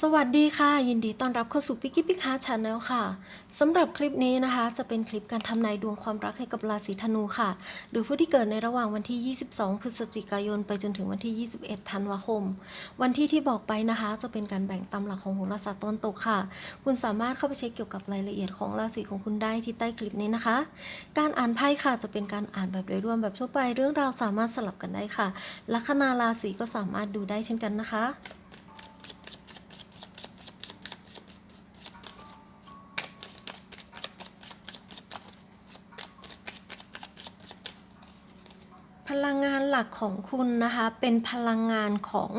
สวัสดีค่ะ ยินดีต้อนรับเข้าสู่พิกกี้พิคาชาแนลค่ะสำหรับคลิปนี้นะคะ จะเป็นคลิปการทำนายดวงความรักให้กับราศีธนูค่ะ หรือผู้ที่เกิดในระหว่างวันที่ 22 พฤศจิกายน ไปจนถึงวันที่ 21 ธันวาคม วันที่ที่บอกไปนะคะ จะเป็นการแบ่งตามหลักของโหราศาสตร์ตนตกค่ะ คุณสามารถเข้าไปเช็คเกี่ยวกับรายละเอียดของราศีของคุณได้ที่ใต้คลิปนี้นะคะ การอ่านไพ่ค่ะจะเป็นการอ่านแบบโดยรวมแบบทั่วไป เรื่องราวสามารถสลับกันได้ค่ะลัคนาราศีก็สามารถดูได้เช่นกันนะคะ ลังงานหลักของคุณนะคะ เป็นพลังงานของ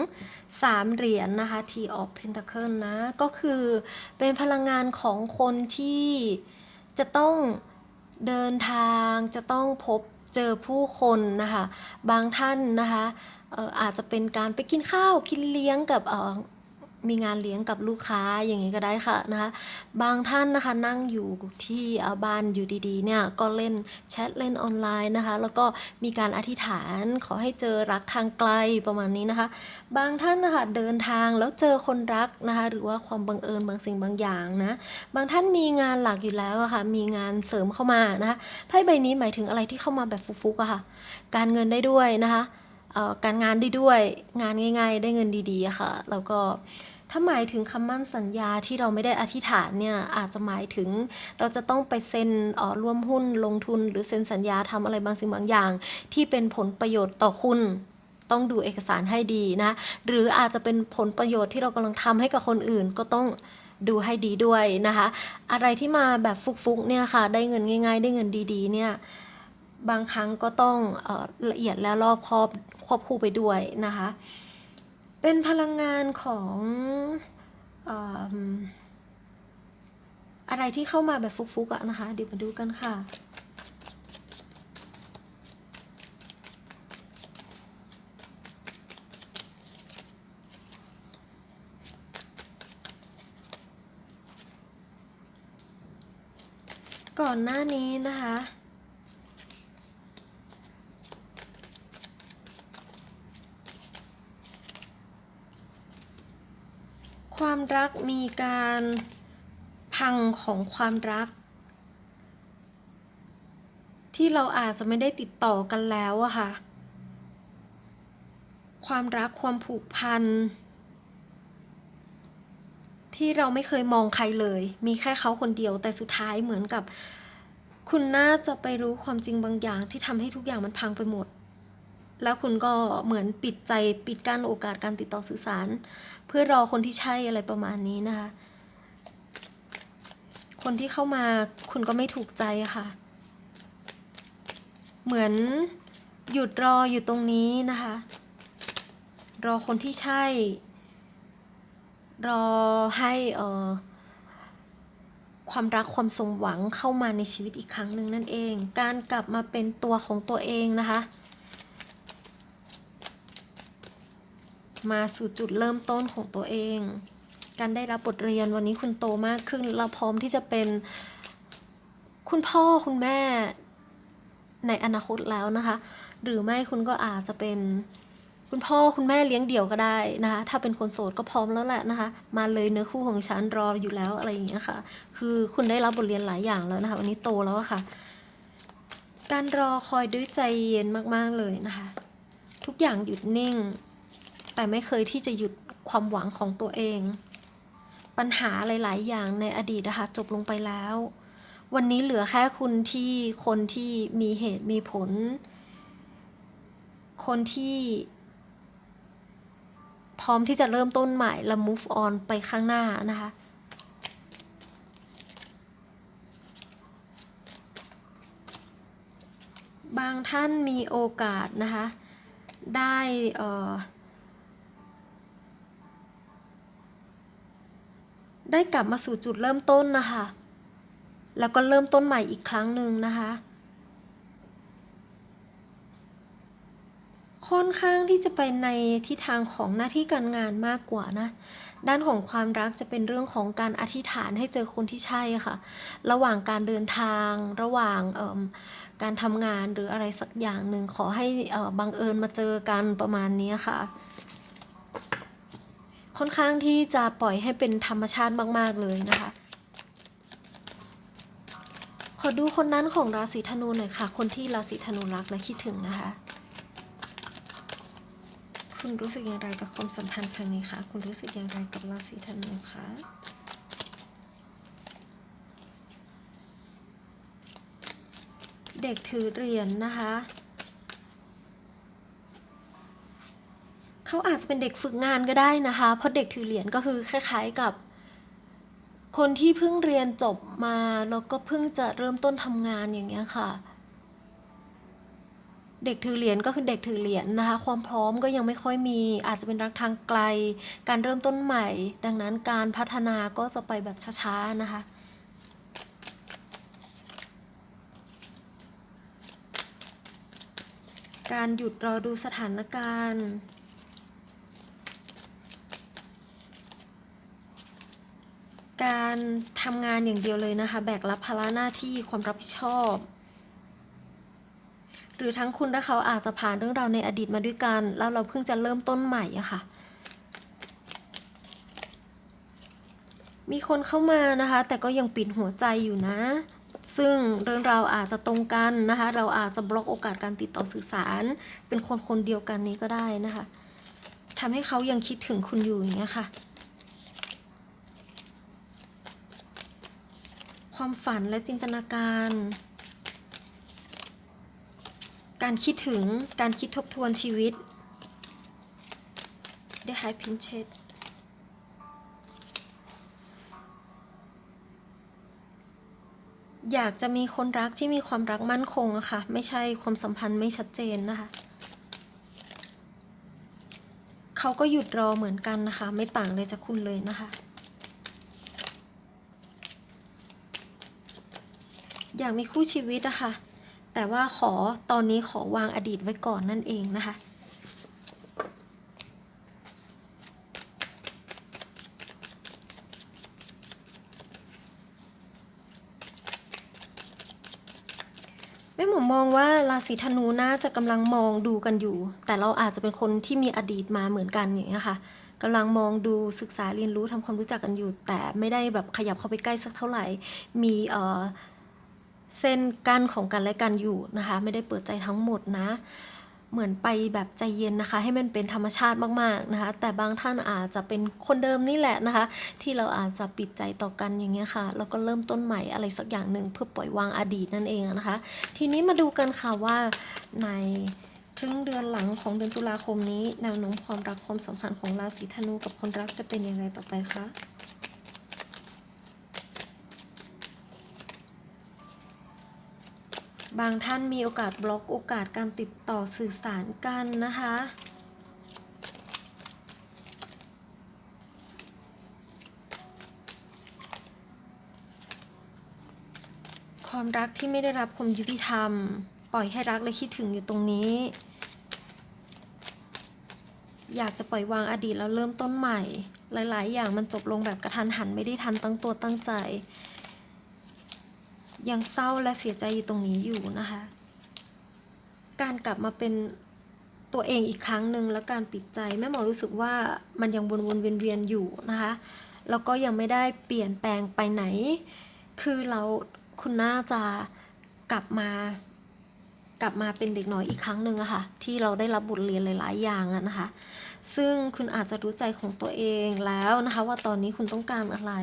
สามเหรียญนนะคะ T of Pentacle นะ ก็คือเป็นพลังงานของคนที่จะต้องเดินทางจะต้องพบเจอผู้คนนะคะ บางท่านนะคะอาจจะเป็นการไปกินข้าวกินเลี้ยงกับ มีงานเลี้ยงกับลูกค้าอย่างนี้ก็ได้ค่ะนะคะบางท่านนะคะนั่งอยู่ที่บ้านอยู่ดีๆเนี่ยก็เล่นแชทเล่นออนไลน์นะคะ แล้วก็มีการอธิษฐานขอให้เจอรักทางไกลประมาณนี้นะคะ บางท่านนะคะเดินทางแล้วเจอคนรักนะคะหรือว่าความบังเอิญบางสิ่งบางอย่างนะบางท่านมีงานหลักอยู่แล้วอะค่ะมีงานเสริมเข้ามานะคะไพ่ใบนี้หมายถึงอะไรที่เข้ามาแบบฟุกๆอะค่ะการเงินได้ด้วยนะคะเอ่อการงานได้ด้วยงานง่าย ๆ ได้เงินดีๆค่ะแล้วก็ ถ้าหมายถึงคำมั่นสัญญาที่เราไม่ได้อธิษฐานเนี่ยอาจจะหมายถึงเราจะต้องไปเซ็นอ่อร่วมหุ้นลงทุน หรือเซ็นสัญญาทำอะไรบางสิ่งบางอย่าง ที่เป็นผลประโยชน์ต่อคุณต้องดูเอกสารให้ดีนะ หรืออาจจะเป็นผลประโยชน์ที่เรากำลังทำให้กับคนอื่นก็ต้องดูให้ดีด้วยนะคะ อะไรที่มาแบบฟุกๆเนี่ยค่ะ ได้เงินง่าย ๆ ได้เงินดีๆ เนี่ยบางครั้งก็ต้องออละเอียดและรอบคอบควบคู่ไปด้วยนะคะ เป็นพลังงานของออะไรที่เข้ามาแบบฟุกๆอะนะคะ เดี๋ยวมาดูกันค่ะ ก่อนหน้านี้นะคะ ความ รักมีการพังของความรัก ที่เราอาจจะไม่ได้ติดต่อกันแล้วอะค่ะ ความรักความผูกพัน ที่เราไม่เคยมองใครเลย มีแค่เขาคนเดียวแต่สุดท้ายเหมือนกับ คุณน่าจะไปรู้ความจริงบางอย่างที่ทำให้ทุกอย่างมันพังไปหมด แล้วคุณก็เหมือนปิดใจปิดกั้นโอกาสการติดต่อสื่อสาร เพื่อรอคนที่ใช่อะไรประมาณนี้นะคะ คนที่เข้ามาคุณก็ไม่ถูกใจค่ะ เหมือนหยุดรออยู่ตรงนี้นะคะ รอคนที่ใช่ รอให้เอ่อความรักความสมหวังเข้ามาในชีวิตอีกครั้งหนึ่งนั่นเอง การกลับมาเป็นตัวของตัวเองนะคะ มาสู่จุดเริ่มต้นของตัวเอง การได้รับบทเรียนวันนี้คุณโตมากขึ้น เราพร้อมที่จะเป็นคุณพ่อคุณแม่ในอนาคตแล้วนะคะ หรือไม่คุณก็อาจจะเป็นคุณพ่อคุณแม่เลี้ยงเดี่ยวก็ได้นะคะ ถ้าเป็นคนโสดก็พร้อมแล้วแหละนะคะ มาเลยเนื้อคู่ของฉันรออยู่แล้วอะไรอย่างเงี้ยค่ะ คือคุณได้รับบทเรียนหลายอย่างแล้วนะคะวันนี้โตแล้วค่ะ การรอคอยด้วยใจเย็นมากๆเลยนะคะ ทุกอย่างหยุดนิ่ง แต่ไม่เคยที่จะหยุดความหวังของตัวเอง ปัญหาหลาย ๆ อย่างในอดีตนะคะจบลงไปแล้ว วันนี้เหลือแค่คุณที่คนที่มีเหตุมีผล คนที่ พร้อมที่จะเริ่มต้นใหม่และ move on ไปข้างหน้านะคะบางท่านมีโอกาสนะคะ ได้เอ่อ ได้กลับมาสู่จุดเริ่มต้นนะคะ แล้วก็เริ่มต้นใหม่อีกครั้งหนึ่งนะคะ ค่อนข้างที่จะไปในทิศทางของหน้าที่การงานมากกว่านะ ด้านของความรักจะเป็นเรื่องของการอธิษฐานให้เจอคนที่ใช่ค่ะ ระหว่างการเดินทาง ระหว่างการทำงานหรืออะไรสักอย่างหนึ่งขอให้บังเอิญมาเจอกันประมาณนี้ค่ะ ค่อนข้างที่จะปล่อยให้เป็นธรรมชาติมาก ๆ เลยนะคะ ขอดูคนนั้นของราศีธนูหน่อยค่ะ คนที่ราศีธนูรักและคิดถึงนะคะ คุณรู้สึกอย่างไรกับความสัมพันธ์ครั้งนี้คะคุณรู้สึกอย่างไรกับราศีธนูคะเด็กถือเหรียญนะคะ เขาอาจจะเป็นเด็กฝึกงานก็ได้นะคะ เพราะเด็กถือเหรียญก็คือคล้ายๆกับ คนที่เพิ่งเรียนจบมาแล้วก็เพิ่งจะเริ่มต้นทำงานอย่างเงี้ยค่ะ เด็กถือเหรียญก็คือเด็กถือเหรียญนะคะ ความพร้อมก็ยังไม่ค่อยมี อาจจะเป็นรักทางไกล การเริ่มต้นใหม่ ดังนั้นการพัฒนาก็จะไปแบบช้าๆนะคะการหยุดรอดูสถานการณ์ การทำงานอย่างเดียวเลยนะคะ แบกรับภาระหน้าที่ความรับผิดชอบ หรือทั้งคุณและเขาอาจจะผ่านเรื่องราวในอดีตมาด้วยกัน แล้วเราเพิ่งจะเริ่มต้นใหม่อะค่ะ มีคนเข้ามานะคะ แต่ก็ยังปิดหัวใจอยู่นะ ซึ่งเรื่องราวอาจจะตรงกันนะคะ เราอาจจะบล็อกโอกาสการติดต่อสื่อสาร เป็นคนคนเดียวกันนี้ก็ได้นะคะทำให้เขายังคิดถึงคุณอยู่อย่างเงี้ยค่ะ ความฝันและจินตนาการ การคิดถึงการคิดทบทวนชีวิต ได้หายพินเชตอยากจะมีคนรักที่มีความรักมั่นคงอะค่ะ ไม่ใช่ความสัมพันธ์ไม่ชัดเจนนะคะเขาก็หยุดรอเหมือนกันนะคะ ไม่ต่างเลยจากคุณเลยนะคะ อยากมีคู่ชีวิตอะค่ะแต่ว่าขอตอนนี้ขอวางอดีตไว้ก่อนนั่นเองนะคะ แม่หมอมองว่าราศีธนูน่าจะกำลังมองดูกันอยู่ แต่เราอาจจะเป็นคนที่มีอดีตมาเหมือนกันอย่างเงี้ค่ะกำลังมองดูศึกษาเรียนรู้ทำความรู้จักกันอยู่ แต่ไม่ได้แบบขยับเข้าไปใกล้สักเท่าไหร่ มีเอ่อ เส้นกั้นของกันและกันอยู่นะคะ ไม่ได้เปิดใจทั้งหมดนะ เหมือนไปแบบใจเย็นนะคะ ให้มันเป็นธรรมชาติมากๆนะคะ แต่บางท่านอาจจะเป็นคนเดิมนี่แหละนะคะ ที่เราอาจจะปิดใจต่อกันอย่างเงี้ยค่ะแล้วก็เริ่มต้นใหม่อะไรสักอย่างหนึ่งเพื่อปล่อยวางอดีตนั่นเองนะคะ ทีนี้มาดูกันค่ะว่าในครึ่งเดือนหลังของเดือนตุลาคมนี้แนวโน้มความรักความสัมพันธ์ของราศีธนูกับคนรักจะเป็นยังไงต่อไปคะ บางท่านมีโอกาสบล็อกโอกาสการติดต่อสื่อสารกันนะคะ ความรักที่ไม่ได้รับความยุติธรรม ปล่อยให้รักและคิดถึงอยู่ตรงนี้ อยากจะปล่อยวางอดีตแล้วเริ่มต้นใหม่ หลาย ๆ อย่างมันจบลงแบบกระทันหันไม่ได้ทันตั้งตัวตั้งใจ ยังเศร้าและเสียใจอยู่ตรงนี้อยู่นะคะ การกลับมาเป็นตัวเองอีกครั้งหนึ่งแล้วการปิดใจแม่หมอรู้สึกว่ามันยังวนวนๆเวียนเวียนๆอยู่นะคะแล้วก็ยังไม่ได้เปลี่ยนแปลงไปไหน คือเราคุณน่าจะกลับมากลับมาเป็นเด็กน้อยอีกครั้งหนึ่งอะค่ะ ที่เราได้รับบทเรียนหลาย ๆ อย่างอะนะคะ ซึ่งคุณอาจจะรู้ใจของตัวเองแล้วนะคะ ว่าตอนนี้คุณต้องการอะไร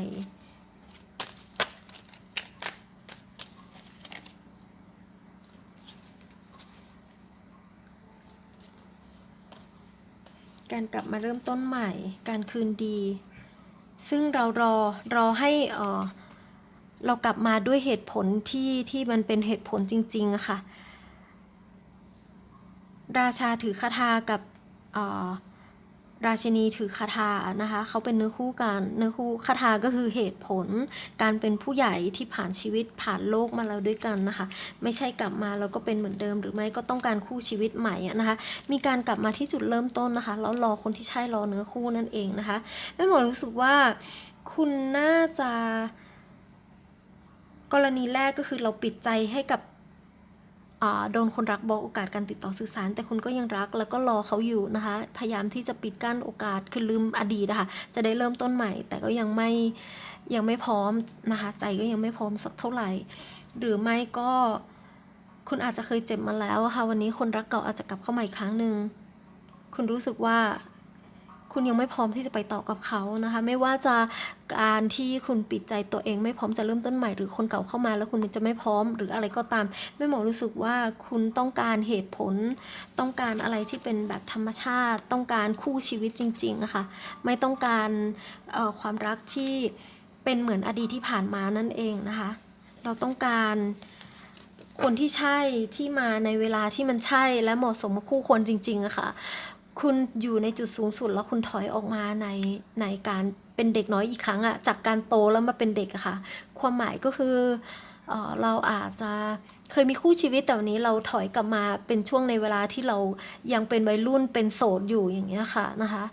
การกลับมาเริ่มต้นใหม่ การคืนดี ซึ่งเรารอรอให้เออเรากลับมาด้วยเหตุผลที่ที่มันเป็นเหตุผลจริงๆอะค่ะ ราชาถือคาถากับเออ ราชินีถือคาถานะคะเขาเป็นเนื้อคู่กันเนื้อคู่คาถาก็คือเหตุผล การเป็นผู้ใหญ่ที่ผ่านชีวิตผ่านโลกมาแล้วด้วยกันนะคะ ไม่ใช่กลับมาแล้วก็เป็นเหมือนเดิม หรือไม่ก็ต้องการคู่ชีวิตใหม่นะคะ มีการกลับมาที่จุดเริ่มต้นนะคะแล้วรอคนที่ใช่รอเนื้อคู่นั่นเองนะคะแม่หมอรู้สึกว่าคุณน่าจะกรณีแรกก็คือเราปิดใจให้กับ โดนคนรักบอกโอกาสการติดต่อสื่อสาร แต่คุณก็ยังรักแล้วก็รอเขาอยู่นะคะ พยายามที่จะปิดกั้นโอกาสคือลืมอดีตนะคะจะได้เริ่มต้นใหม่ แต่ก็ยังไม่ยังไม่พร้อมนะคะใจก็ยังไม่พร้อมสักเท่าไหร่ หรือไม่ก็คุณอาจจะเคยเจ็บมาแล้วะค่ะวันนี้คนรักเก่าอาจจะกลับเข้ามาอีกครั้งหนึ่งคุณรู้สึกว่า คุณยังไม่พร้อมที่จะไปต่อกับเขานะคะ ไม่ว่าจะการที่คุณปิดใจตัวเองไม่พร้อมจะเริ่มต้นใหม่หรือคนเก่าเข้ามาแล้วคุณจะไม่พร้อมหรืออะไรก็ตามแม่หมอรู้สึกว่าคุณต้องการเหตุผล ต้องการอะไรที่เป็นแบบธรรมชาติ ต้องการคู่ชีวิตจริงๆอะค่ะไม่ต้องการออความรักที่เป็นเหมือนอดีตที่ผ่านมานั่นเองนะคะ เราต้องการคนที่ใช่ที่มาในเวลาที่มันใช่และเหมาะสมกับคู่ควรจริงๆอะค่ะ คุณอยู่ในจุดสูงสุดแล้วคุณถอยออกมาในในการเป็นเด็กน้อยอีกครั้งอะจากการโตแล้วมาเป็นเด็กอะค่ะ ความหมายก็คือเออเราอาจจะเคยมีคู่ชีวิตแต่วันนี้เราถอยกลับมาเป็นช่วงในเวลาที่เรายังเป็นวัยรุ่นเป็นโสดอยู่อย่างเงี้ยค่ะนะคะ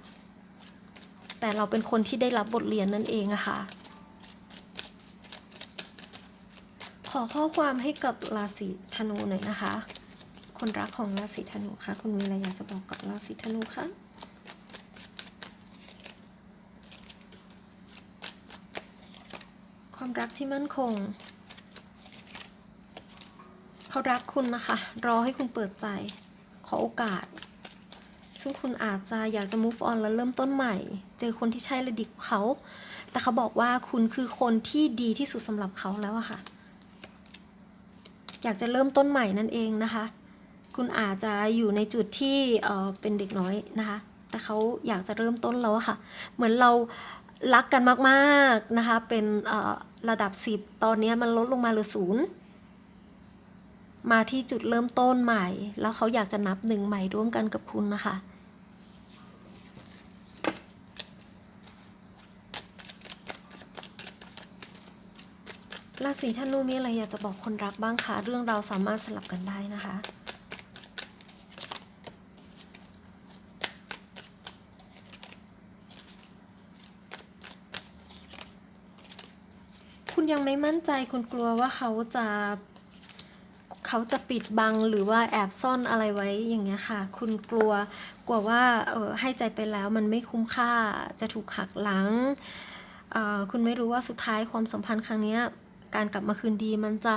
แต่เราเป็นคนที่ได้รับบทเรียนนั่นเองอะค่ะขอข้อความให้กับราศีธนูหน่อยนะคะ คนรักของราศีธนูคะคุณมีอะไรอยากจะบอกกับราศีธนูคะความรักที่มั่นคง เขารักคุณนะคะ รอให้คุณเปิดใจ ขอโอกาส ซึ่งคุณอาจจะอยากจะ move on แล้วเริ่มต้นใหม่ เจอคนที่ใช่และดีกว่าเขา แต่เขาบอกว่าคุณคือคนที่ดีที่สุดสำหรับเขาแล้วอะค่ะ อยากจะเริ่มต้นใหม่นั่นเองนะคะ คุณอาจจะอยู่ในจุดที่เออเป็นเด็กน้อยนะคะ แต่เขาอยากจะเริ่มต้นแล้วค่ะ เหมือนเรารักกันมากๆนะคะ เป็นระดับ 10 ตอนนี้มันลดลงมาเหลือศูนย์มาที่จุดเริ่มต้นใหม่ แล้วเขาอยากจะนับหนึ่งใหม่ร่วมกันกับคุณนะคะราศีธนูมีอะไรอยากจะบอกคนรักบ้างคะ เรื่องเราสามารถสลับกันได้นะคะ ยังไม่มั่นใจคุณกลัวว่าเขาจะ เขาจะปิดบังหรือว่าแอบซ่อนอะไรไว้อย่างเงี้ยค่ะ คุณกลัวกลัวว่าเออให้ใจไปแล้วมันไม่คุ้มค่าจะถูกหักหลังเออคุณไม่รู้ว่าสุดท้ายความสัมพันธ์ครั้งเนี้ยการกลับมาคืนดีมันจะ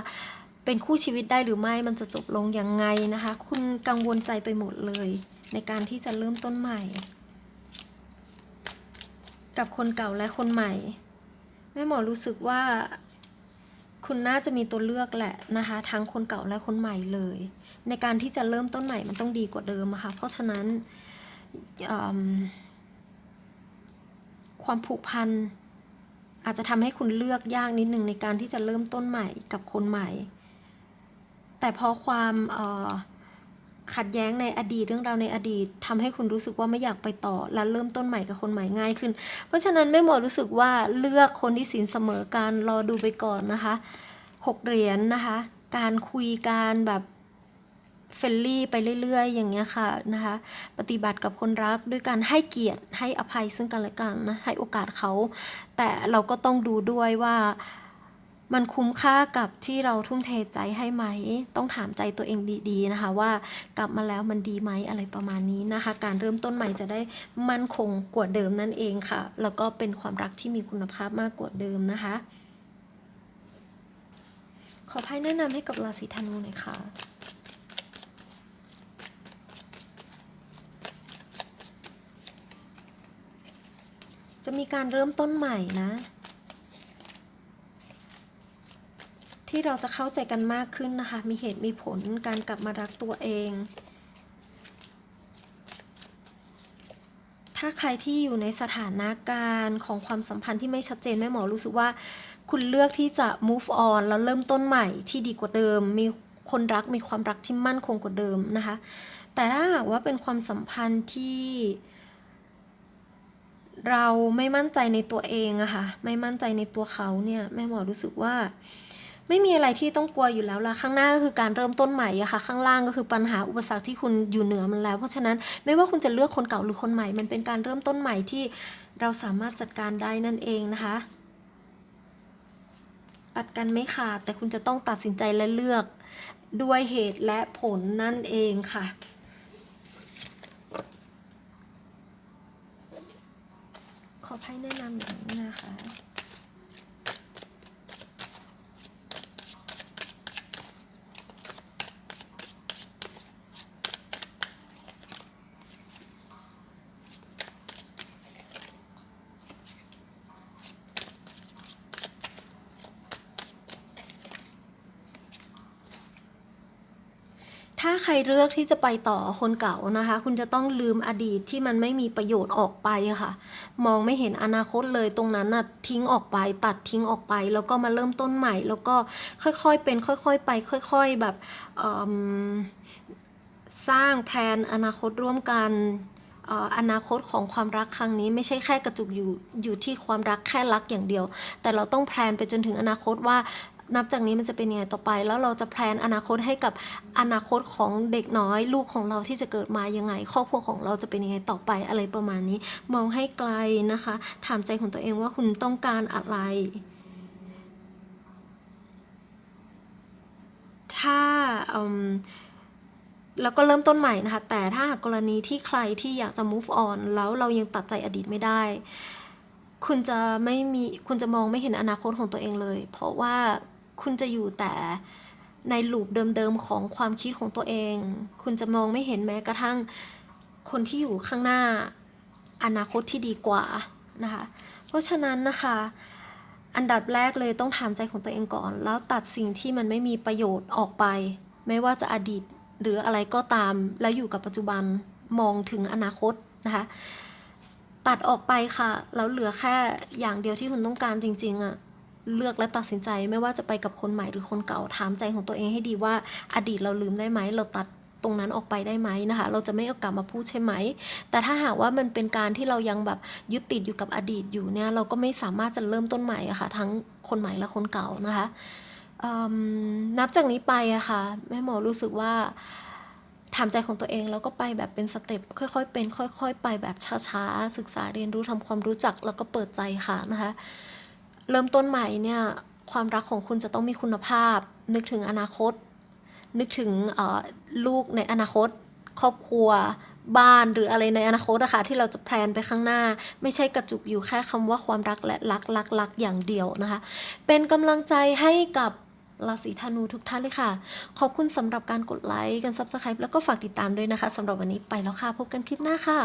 เป็นคู่ชีวิตได้หรือไม่มันจะจบลงยังไงนะคะ คุณกังวลใจไปหมดเลย ในการที่จะเริ่มต้นใหม่ กับคนเก่าและคนใหม่ แม่หมอรู้สึกว่า คุณน่าจะมีตัวเลือกแหละนะคะ ทั้งคนเก่าและคนใหม่เลย ในการที่จะเริ่มต้นใหม่มันต้องดีกว่าเดิมอะค่ะเพราะฉะนั้นความผูกพันอาจจะทำให้คุณเลือกยากนิดนึงในการที่จะเริ่มต้นใหม่กับคนใหม่ แต่พอความเอ่อ ขัดแย้งในอดีตเรื่องราวในอดีตทำให้คุณรู้สึกว่าไม่อยากไปต่อ และเริ่มต้นใหม่กับคนใหม่ง่ายขึ้น เพราะฉะนั้นแม่หมอรู้สึกว่าเลือกคนที่สินเสมอกันรอดูไปก่อนนะคะหกเหรียญนะคะ การคุยการแบบเฟลลี่ไปเรื่อยๆ อย่างเงี้ยค่ะนะคะปฏิบัติกับคนรักด้วยการให้เกียรติให้อภัยซึ่งกันและกันนะให้โอกาสเขา แต่เราก็ต้องดูด้วยว่า มันคุ้มค่ากับที่เราทุ่มเทใจให้ไหม ต้องถามใจตัวเองดีๆนะคะ ว่ากลับมาแล้วมันดีไหมอะไรประมาณนี้นะคะ การเริ่มต้นใหม่จะได้มั่นคงกว่าเดิมนั่นเองค่ะ แล้วก็เป็นความรักที่มีคุณภาพมากกว่าเดิมนะคะ ขอไพ่แนะนำให้กับราศีธนูหน่อยค่ะจะมีการเริ่มต้นใหม่นะ ที่เราจะเข้าใจกันมากขึ้นนะคะ มีเหตุมีผลการกลับมารักตัวเอง ถ้าใครที่อยู่ในสถานะการณ์ของความสัมพันธ์ที่ไม่ชัดเจนแม่หมอรู้สึกว่า คุณเลือกที่จะ move on แล้วเริ่มต้นใหม่ที่ดีกว่าเดิม มีคนรักมีความรักที่มั่นคงกว่าเดิมนะคะ แต่ถ้าหากว่าเป็นความสัมพันธ์ที่เราไม่มั่นใจในตัวเองอะค่ะ ไม่มั่นใจในตัวเขาเนี่ย แม่หมอรู้สึกว่า ไม่มีอะไรที่ต้องกลัวอยู่แล้วล่ะข้างหน้าก็คือการเริ่มต้นใหม่อะค่ะ ข้างล่างก็คือปัญหาอุปสรรคที่คุณอยู่เหนือมันแล้ว เพราะฉะนั้นไม่ว่าคุณจะเลือกคนเก่าหรือคนใหม่ มันเป็นการเริ่มต้นใหม่ที่เราสามารถจัดการได้นั่นเองนะคะตัดกันไม่ขาดแต่คุณจะต้องตัดสินใจและเลือกด้วยเหตุและผลนั่นเองค่ะ ขอไพ่แนะนำอย่างนี้นะคะ รเลือกที่จะไปต่อคนเก่านะคะ คุณจะต้องลืมอดีตที่มันไม่มีประโยชน์ออกไปค่ะ มองไม่เห็นอนาคตเลยตรงนั้นน่ะทิ้งออกไป ตัดทิ้งออกไป แล้วก็มาเริ่มต้นใหม่ แล้วก็ค่อยๆเป็น ค่อยๆไป ค่อย ๆแบบสร้างแพลนอนาคตร่วมกันเอ่ออนาคตของความรักครั้งนี้ไม่ใช่แค่กระจุกอยู่อยู่ที่ความรักแค่รักอย่างเดียว แต่เราต้องแพลนไปจนถึงอนาคตว่า นับจากนี้มันจะเป็นยังไงต่อไป แล้วเราจะแพลนอนาคตให้กับอนาคตของเด็กน้อย ลูกของเราที่จะเกิดมายังไง ครอบครัวของเราจะเป็นยังไงต่อไปอะไรประมาณนี้ มองให้ไกลนะคะ ถามใจของตัวเองว่าคุณต้องการอะไร ถ้าแล้วก็เริ่มต้นใหม่นะคะ แต่ถ้าหากกรณีที่ใครที่อยากจะ move on แล้วเรายังตัดใจอดีตไม่ได้ คุณจะไม่มี คุณจะมองไม่เห็นอนาคตของตัวเองเลย เพราะว่า คุณจะอยู่แต่ในลูปเดิมๆของความคิดของตัวเอง คุณจะมองไม่เห็นแม้กระทั่งคนที่อยู่ข้างหน้าอนาคตที่ดีกว่านะคะ เพราะฉะนั้นนะคะ อันดับแรกเลยต้องถามใจของตัวเองก่อน แล้วตัดสิ่งที่มันไม่มีประโยชน์ออกไป ไม่ว่าจะอดีตหรืออะไรก็ตาม แล้วอยู่กับปัจจุบันมองถึงอนาคตนะคะ ตัดออกไปค่ะ แล้วเหลือแค่อย่างเดียวที่คุณต้องการจริง ๆอะ เลือกและตัดสินใจไม่ว่าจะไปกับคนใหม่หรือคนเก่าถามใจของตัวเองให้ดีว่าอดีตเราลืมได้ไหมเราตัดตรงนั้นออกไปได้ไหมนะคะ เราจะไม่เอากลับมาพูดใช่ไหม แต่ถ้าหากว่ามันเป็นการที่เรายังแบบยึดติดอยู่กับอดีตอยู่เนี่ย เราก็ไม่สามารถจะเริ่มต้นใหม่อะค่ะ ทั้งคนใหม่และคนเก่านะคะนับจากนี้ไปอะค่ะแม่หมอรู้สึกว่าถามใจของตัวเองแล้วก็ไปแบบเป็นสเต็ปค่อยๆเป็น ค่อย ๆ ไปแบบช้าๆศึกษาเรียนรู้ทำความรู้จักแล้วก็เปิดใจค่ะนะคะ เริ่มต้นใหม่เนี่ยความรักของคุณจะต้องมีคุณภาพ นึกถึงอนาคต นึกถึงเออลูกในอนาคต ครอบครัวบ้านหรืออะไรในอนาคตอะคะที่เราจะแพลนไปข้างหน้า ไม่ใช่กระจุกอยู่แค่คำว่าความรักและรักรักรักอย่างเดียวนะคะ เป็นกำลังใจให้กับราศีธนูทุกท่านเลยค่ะ ขอบคุณสำหรับการกดไลค์กัน Subscribe แล้วก็ฝากติดตามด้วยนะคะสำหรับวันนี้ไปแล้วค่ะ พบกันคลิปหน้าค่ะ